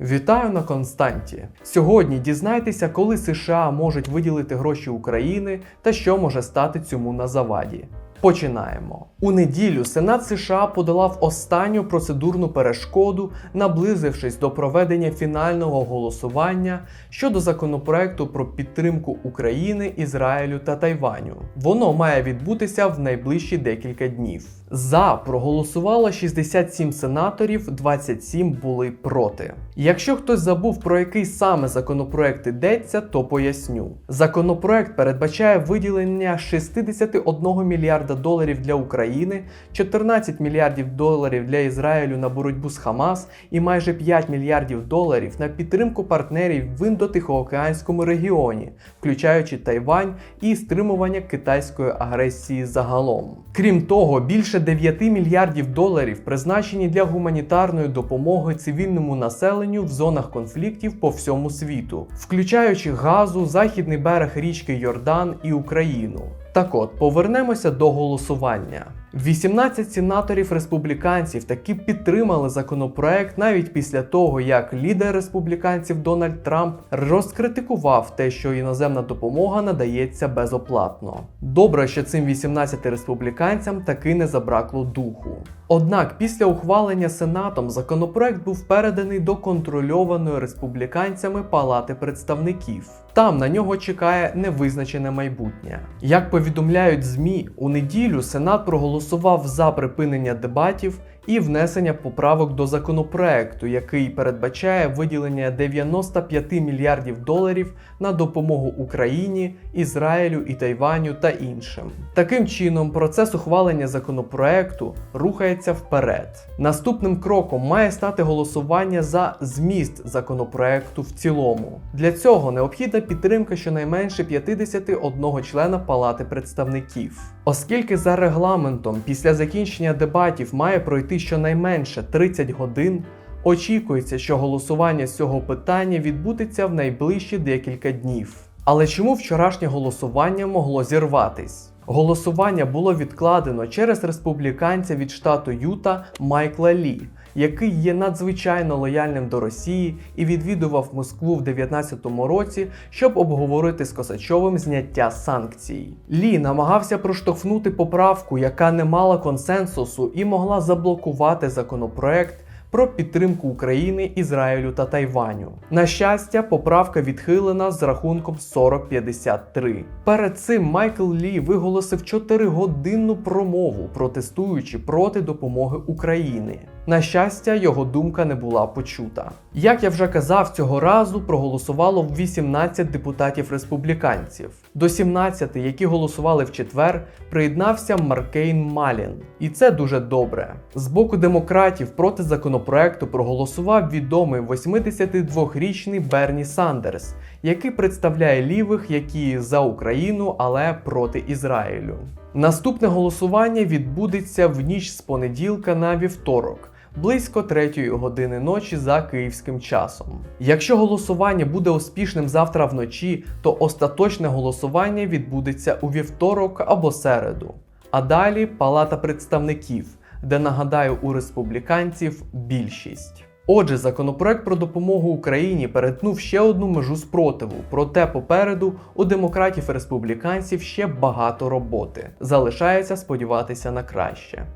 Вітаю на Константі. Сьогодні дізнайтеся, коли США можуть виділити гроші України та що може стати цьому на заваді. Починаємо. У неділю Сенат США подолав останню процедурну перешкоду, наблизившись до проведення фінального голосування щодо законопроекту про підтримку України, Ізраїлю та Тайваню. Воно має відбутися в найближчі декілька днів. За проголосувало 67 сенаторів, 27 були проти. Якщо хтось забув про який саме законопроект йдеться, то поясню. Законопроект передбачає виділення 61 мільярда доларів для України, 14 мільярдів доларів для Ізраїлю на боротьбу з Хамас і майже 5 мільярдів доларів на підтримку партнерів в індотихоокеанському регіоні, включаючи Тайвань і стримування китайської агресії загалом. Крім того, більше 9 мільярдів доларів призначені для гуманітарної допомоги цивільному населенню в зонах конфліктів по всьому світу, включаючи Газу, західний берег річки Йордан і Україну. Так от, повернемося до голосування. 18 сенаторів республіканців таки підтримали законопроект навіть після того, як лідер республіканців Дональд Трамп розкритикував те, що іноземна допомога надається безоплатно. Добре, що цим 18 республіканцям таки не забракло духу. Однак після ухвалення Сенатом законопроект був переданий до контрольованої республіканцями Палати представників. Там на нього чекає невизначене майбутнє. Як повідомляють ЗМІ, у неділю Сенат проголосував за припинення дебатів і внесення поправок до законопроекту, який передбачає виділення 95 мільярдів доларів на допомогу Україні, Ізраїлю і Тайваню та іншим. Таким чином, процес ухвалення законопроекту рухається вперед. Наступним кроком має стати голосування за зміст законопроекту в цілому. Для цього необхідна підтримка щонайменше 51 члена Палати представників. Оскільки за регламентом після закінчення дебатів має пройти щонайменше 30 годин, очікується, що голосування з цього питання відбудеться в найближчі декілька днів. Але чому вчорашнє голосування могло зірватись? Голосування було відкладено через республіканця від штату Юта Майкла Лі, який є надзвичайно лояльним до Росії і відвідував Москву в 2019 році, щоб обговорити з Косачовим зняття санкцій. Лі намагався проштовхнути поправку, яка не мала консенсусу і могла заблокувати законопроект. Про підтримку України, Ізраїлю та Тайваню. На щастя, поправка відхилена з рахунком 4053. Перед цим Майкл Лі виголосив 4-годинну промову, протестуючи проти допомоги України. На щастя, його думка не була почута. Як я вже казав, цього разу проголосувало 18 депутатів республіканців. До 17, які голосували в четвер, приєднався Маркейн Малін. І це дуже добре. З боку демократів проти законопроекту проголосував відомий 82-річний Берні Сандерс, який представляє лівих, які за Україну, але проти Ізраїлю. Наступне голосування відбудеться в ніч з понеділка на вівторок. Близько 3 години ночі за київським часом. Якщо голосування буде успішним завтра вночі, то остаточне голосування відбудеться у вівторок або середу. А далі Палата представників, де нагадаю у республіканців більшість. Отже, законопроект про допомогу Україні перетнув ще одну межу спротиву, проте попереду у демократів і республіканців ще багато роботи. Залишається сподіватися на краще.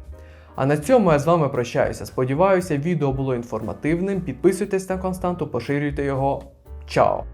А на цьому я з вами прощаюся. Сподіваюся, відео було інформативним. Підписуйтесь на константу, поширюйте його. Чао!